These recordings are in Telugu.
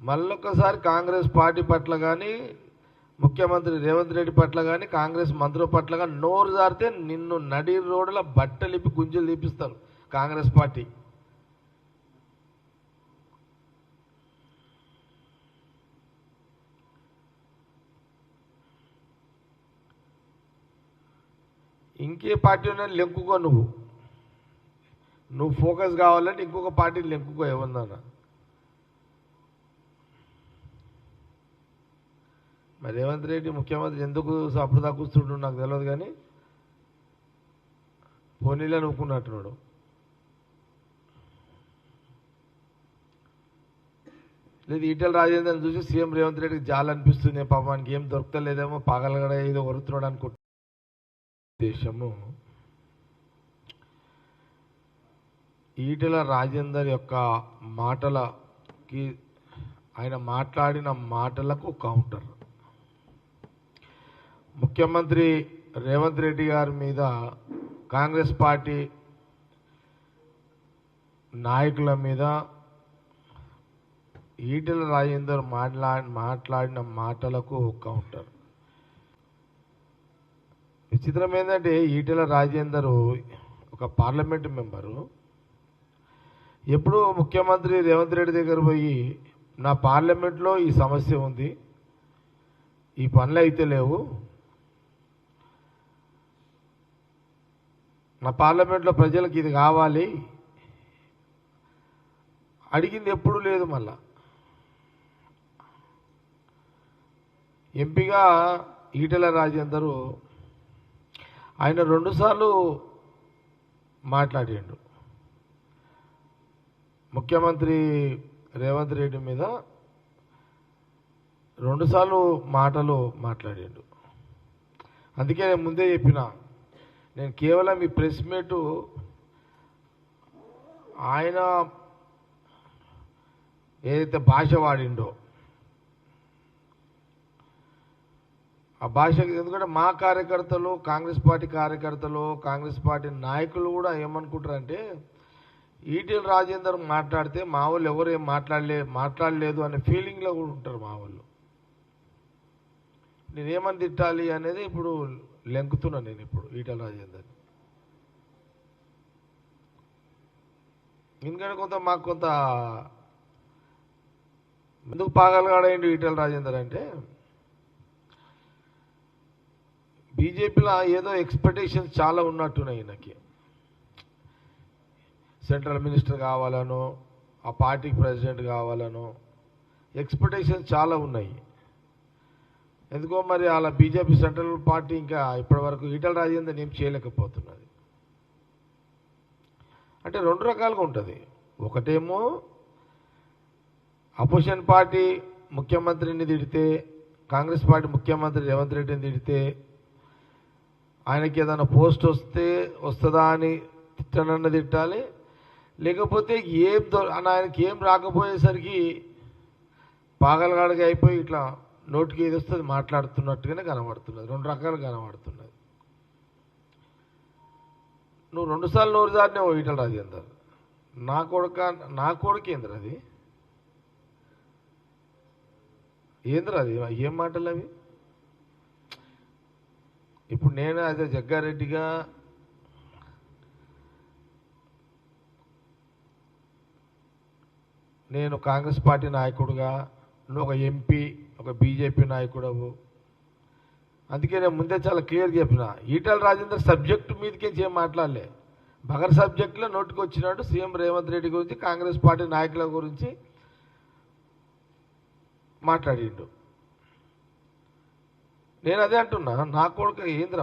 మళ్ళొక్కసారి కాంగ్రెస్ పార్టీ పట్ల కానీ ముఖ్యమంత్రి రేవంత్ రెడ్డి పట్ల కానీ కాంగ్రెస్ మంత్రుల పట్ల కానీ నోరు జారితే నిన్ను నడి రోడ్ల బట్టలిపి గుంజలు తీపిస్తారు కాంగ్రెస్ పార్టీ. ఇంకే పార్టీ ఉన్న లెంకుకో నువ్వు. నువ్వు ఫోకస్ కావాలంటే ఇంకొక పార్టీని లెంకుకో ఏమన్నా మరి రేవంత్ రెడ్డి ముఖ్యమంత్రి ఎందుకు అప్పుడు తగ్గుస్తుండు కూర్చుంటు నాకు తెలియదు కానీ పోనీలో నవ్వుకున్నట్టున్నాడు. లేదు ఈటల రాజేందర్ని చూసి సీఎం రేవంత్ రెడ్డికి జాలి అనిపిస్తుంది పాపానికి ఏం దొరకలేదేమో పగలగడ ఏదో వరుతున్నాడు అనుకుంటున్నాడు. ఉద్దేశము. ఈటల రాజేందర్ యొక్క మాటలకి ఆయన మాట్లాడిన మాటలకు కౌంటర్ ముఖ్యమంత్రి రేవంత్ రెడ్డి గారి మీద కాంగ్రెస్ పార్టీ నాయకుల మీద ఈటెల రాజేందర్ మాట్లా మాట్లాడిన మాటలకు కౌంటర్ విచిత్రం ఏంటంటే ఈటెల రాజేందర్ ఒక పార్లమెంటు మెంబరు. ఎప్పుడు ముఖ్యమంత్రి రేవంత్ రెడ్డి దగ్గర పోయి నా పార్లమెంట్లో ఈ సమస్య ఉంది ఈ పనులు అయితే లేవు నా పార్లమెంట్లో ప్రజలకు ఇది కావాలి. అడిగింది ఎప్పుడు లేదు మళ్ళా. ఎంపీగా ఈటెల రాజేందరు ఆయన రెండుసార్లు మాట్లాడిండు. ముఖ్యమంత్రి రేవంత్ రెడ్డి మీద రెండుసార్లు మాటలు మాట్లాడిండు. అందుకే నేను ముందే చెప్పిన నేను కేవలం ఈ ప్రెస్ మీట్ ఆయన ఏదైతే భాష వాడిండో. ఆ భాషకి ఎందుకంటే మా కార్యకర్తలు కాంగ్రెస్ పార్టీ కార్యకర్తలు కాంగ్రెస్ పార్టీ నాయకులు కూడా ఏమనుకుంటారంటే ఈటీఎల్ రాజేందర్ మాట్లాడితే మా వాళ్ళు ఎవరు ఏం మాట్లాడలే మాట్లాడలేదు అనే ఫీలింగ్లో కూడా ఉంటారు మా వాళ్ళు. నేనేమని తిట్టాలి అనేది ఇప్పుడు లెంకుతున్నా నేను ఇప్పుడు ఈటల రాజేందర్ ఎందుకంటే కొంత మాకు కొంత ఎందుకు పాగలగాడైండు ఈటల రాజేందర్ అంటే బీజేపీలో ఏదో ఎక్స్పెక్టేషన్స్ చాలా ఉన్నట్టున్నాయి ఈయనకి. సెంట్రల్ మినిస్టర్ కావాలనో ఆ పార్టీకి ప్రెసిడెంట్ కావాలనో ఎక్స్పెక్టేషన్స్ చాలా ఉన్నాయి. ఎందుకో మరి అలా బీజేపీ సెంట్రల్ పార్టీ ఇంకా ఇప్పటివరకు ఈటల రాజేందర్ ఏం చేయలేకపోతున్నది. అంటే రెండు రకాలుగా ఉంటుంది. ఒకటేమో అపోజిషన్ పార్టీ ముఖ్యమంత్రిని తిడితే కాంగ్రెస్ పార్టీ ముఖ్యమంత్రి రేవంత్ రెడ్డిని తిడితే ఆయనకి ఏదైనా పోస్ట్ వస్తే వస్తుందా అని తిట్టనన్న తిట్టాలి. లేకపోతే ఏం దొ- ఆయనకి ఏం రాకపోయేసరికి పాగలగాడిగా అయిపోయి ఇట్లా నోటికి ఏది వస్తుంది మాట్లాడుతున్నట్టుగానే కనబడుతున్నది. రెండు రకాలు కనబడుతున్నది. నువ్వు రెండుసార్లు నోరు దారినే ఈటల రాజేందర్ నా కొడుక నా కొడుకు ఏంద్ర అది? ఏంద్ర అది? ఏం మాటలు అవి? ఇప్పుడు నేను అదే జగ్గారెడ్డిగా నేను కాంగ్రెస్ పార్టీ నాయకుడుగా నువ్వు ఒక ఎంపీ ఒక బీజేపీ నాయకుడవు. అందుకే నేను ముందే చాలా క్లియర్ చెప్పిన ఈటల రాజేందర్ సబ్జెక్టు మీదకే ఏం మాట్లాడలే. బగర్ సబ్జెక్టులో నోటికి వచ్చినాడు సీఎం రేవంత్ రెడ్డి గురించి కాంగ్రెస్ పార్టీ నాయకుల గురించి మాట్లాడిండు. నేను అదే అంటున్నా నా కొడుకు ఏంద్ర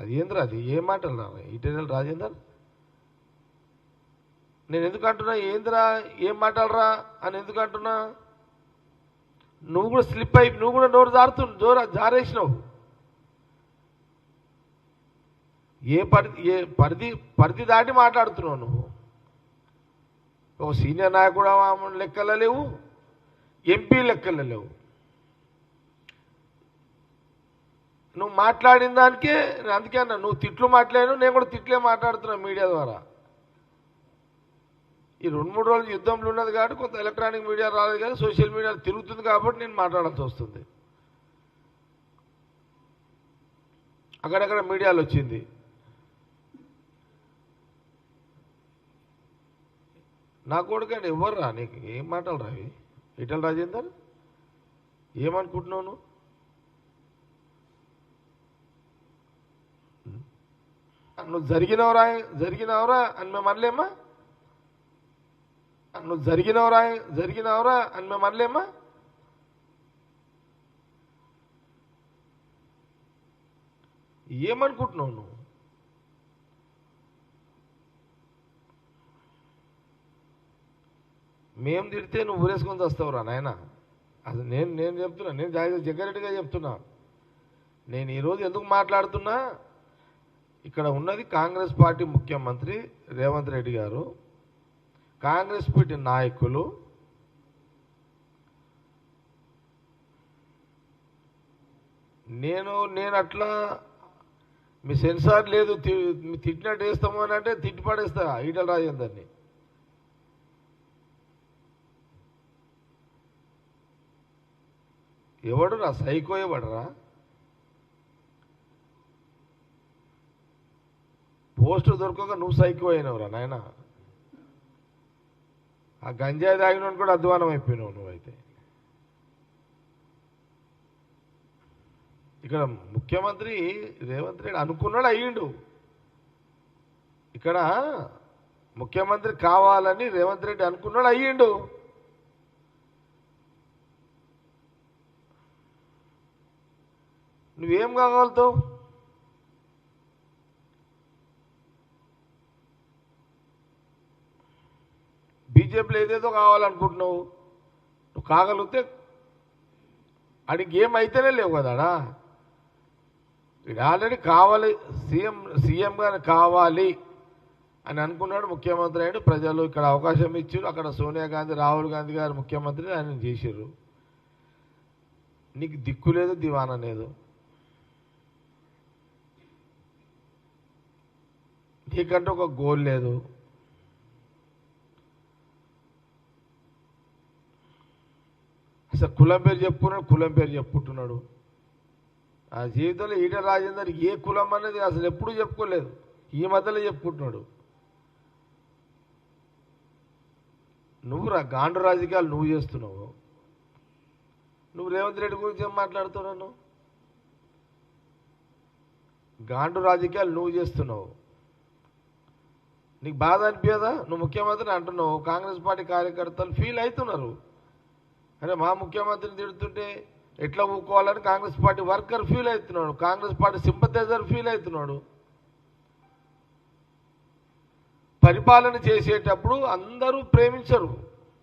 అది ఏంద్ర అది? ఏం మాటలు రా ఈటెనల్ రాజేందర్? నేను ఎందుకు అంటున్నా ఏంద్రా ఏం మాట్లాడరా అని ఎందుకు అంటున్నా? నువ్వు కూడా స్లిప్ అయి నువ్వు కూడా నోరు జారుతు జోర జారేసినావు. ఏ పరిధి ఏ పరిధి పరిధి దాటి మాట్లాడుతున్నావు నువ్వు? ఒక సీనియర్ నాయకుడు లెక్కల లేవు ఎంపీ లెక్కల లేవు. నువ్వు మాట్లాడిన దానికే నేను అందుకే అన్నా నువ్వు తిట్లు మాట్లాడాను నేను కూడా తిట్లే మాట్లాడుతున్నావు మీడియా ద్వారా. ఈ రెండు మూడు రోజులు యుద్ధంలో ఉన్నది కాబట్టి కొంత ఎలక్ట్రానిక్ మీడియా రాలేదు కానీ సోషల్ మీడియా తిరుగుతుంది కాబట్టి నేను మాట్లాడాల్సి వస్తుంది. అక్కడక్కడ మీడియాలో వచ్చింది. నా కొడుకండి ఎవరు రా నీకు ఏం మాటలు రావి? ఇటల్ రాజేందర్ ఏమనుకుంటున్నావు నువ్వు? నువ్వు జరిగినవరా జరిగినవరా అని మేము అనలేమా? నువ్వు జరిగినవరా జరిగినవరా అని మేము అనలేమా? ఏమనుకుంటున్నావు నువ్వు? మేము తిడితే నువ్వు ఊరేసుకొని వస్తావురా నాయన. అది నేను నేను చెప్తున్నా నేను జాగ్రత్త జగ్గారెడ్డిగా చెప్తున్నా. నేను ఈరోజు ఎందుకు మాట్లాడుతున్నా? ఇక్కడ ఉన్నది కాంగ్రెస్ పార్టీ ముఖ్యమంత్రి రేవంత్ రెడ్డి గారు. కాంగ్రెస్ పార్టీ నాయకులు నేను నేను అట్లా మీ సెన్సార్ లేదు తి- మీ తిట్టినట్టు వేస్తాము అని అంటే తిట్టి పడేస్తా ఈటల రాజేందర్ని. ఎవడురా? సైకో ఎవడరా? పోస్టు దొరకక నువ్వు సైకో అయినవురా నాయనా? ఆ గంజాయి తాగిన కూడా అధ్వానం అయిపోయినావు నువ్వైతే. ఇక్కడ ముఖ్యమంత్రి రేవంత్ రెడ్డి అనుకున్నాడు అయ్యిండు. ఇక్కడ ముఖ్యమంత్రి కావాలని రేవంత్ రెడ్డి అనుకున్నాడు అయ్యిండు. నువ్వేం కాగలుగుతావు? బీజేపీలో ఏదేదో కావాలనుకుంటున్నావు. నువ్వు కాగలిగితే అడిగి గేమ్ అయితేనే లేవు కదాడా ఇది ఆల్రెడీ కావాలి సీఎం సీఎం గారు కావాలి అని అనుకున్నాడు ముఖ్యమంత్రి అయిన ప్రజలు. ఇక్కడ అవకాశం ఇచ్చారు. అక్కడ సోనియా గాంధీ రాహుల్ గాంధీ గారు ముఖ్యమంత్రి ఆయన చేశారు. నీకు దిక్కు లేదు దివానా లేదు. నీకంటే ఒక గోల్ లేదు. అసలు కులం పేరు చెప్పుకున్నాడు కులం పేరు చెప్పుకుంటున్నాడు. ఆ జీవితంలో ఈట రాజేందర్ ఏ కులం అనేది అసలు ఎప్పుడూ చెప్పుకోలేదు. ఈ మధ్యలో చెప్పుకుంటున్నాడు. నువ్వు రా గాండు రాజకీయాలు నువ్వు చేస్తున్నావు. నువ్వు రేవంత్ రెడ్డి గురించి ఏం మాట్లాడుతున్నాను గాండు రాజకీయాలు నువ్వు చేస్తున్నావు. నీకు బాధ అనిపించదా నువ్వు ముఖ్యమంత్రి అంటున్నావు. కాంగ్రెస్ పార్టీ కార్యకర్తలు ఫీల్ అవుతున్నారు. అరే మా ముఖ్యమంత్రిని తిడుతుంటే ఎట్లా ఊకోవాలని కాంగ్రెస్ పార్టీ వర్కర్ ఫీల్ అవుతున్నాడు. కాంగ్రెస్ పార్టీ సింపతైజర్ ఫీల్ అవుతున్నాడు. పరిపాలన చేసేటప్పుడు అందరూ ప్రేమించరు.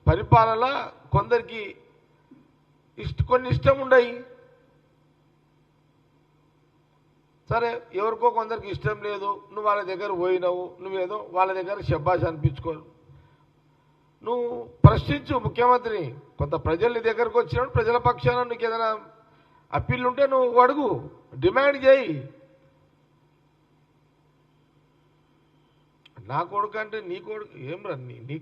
పరిపాలన కొందరికి ఇష్ట కొన్ని ఇష్టం ఉండయి. సరే ఎవరికో కొందరికి ఇష్టం లేదు. నువ్వు వాళ్ళ దగ్గర పోయినావు. నువ్వేదో వాళ్ళ దగ్గర శబ్బాష్ అనిపించుకోరు. నువ్వు ప్రశ్నించు ముఖ్యమంత్రిని. కొంత ప్రజలు నీ దగ్గరకు వచ్చినప్పుడు ప్రజల పక్షాన నీకు ఏదైనా అప్పీల్ ఉంటే నువ్వు అడుగు. డిమాండ్ చేయి. నా కొడుకు అంటే నీ కొడుకు? ఏం రా నీ నీ